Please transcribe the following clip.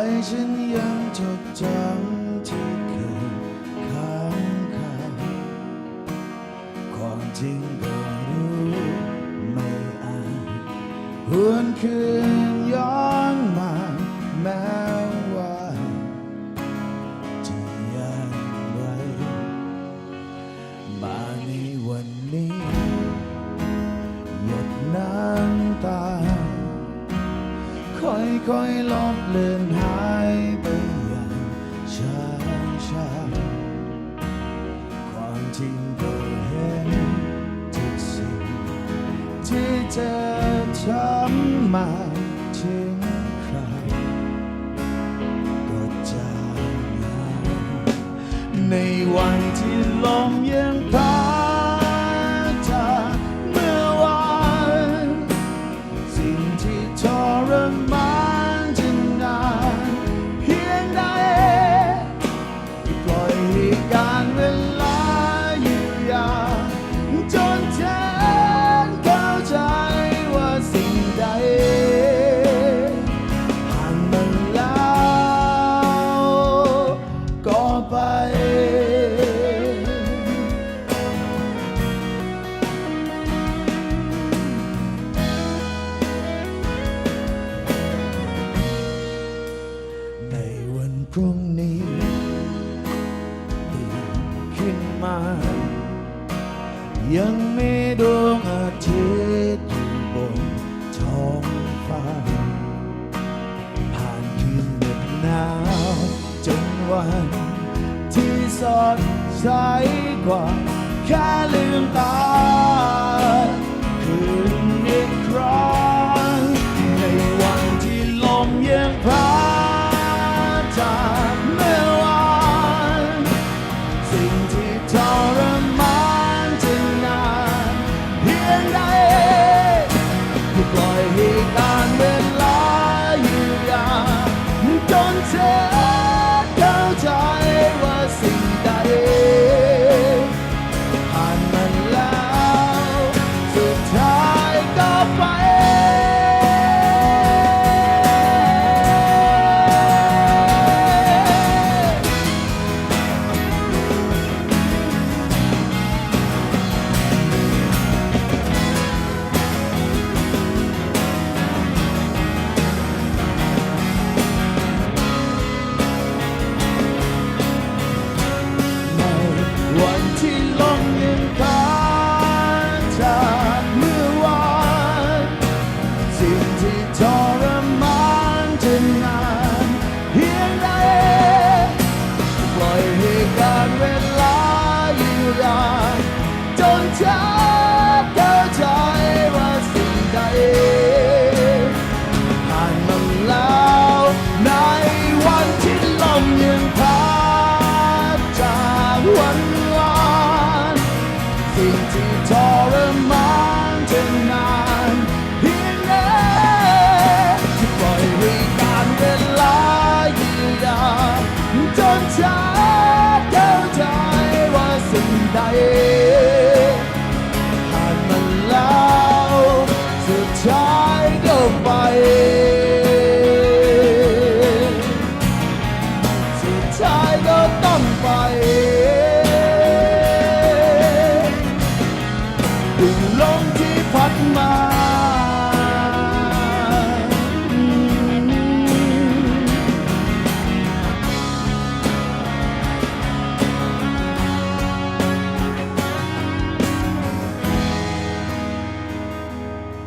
ใจฉันยังจดจำที่เคยค้างคาความจริงก็รู้ไม่อาจหวนคืนย้อนมาแม้ว่าจะย่างไรมาในวันนี้หยดน้ำ ค่อยๆลบเลือนหายไปอย่างช้าช้าๆความจริงก็เห็นทุกสิ่งที่เธอทำมาถึงใครก็จางหายในวันที่ลมยังพัดารเวลาอยู่ยาวจนเธอเข้าใจว่าสิ่งใดผ่านมัน ขึ้นมา ยังมีดวงอาทิตย์อยู่บนท้องฟ้า ผ่านคืนเหน็ดหนาวจนวันที่สดใสกว่าแค่ลืมตา สิ่งที่ทรมานจะนานเพียงไหนจะปล่อยให้การเวลาียาจนฉันเข้าใจว่าสิ่งใดผ่นแล้วสุดท้ายก็ไป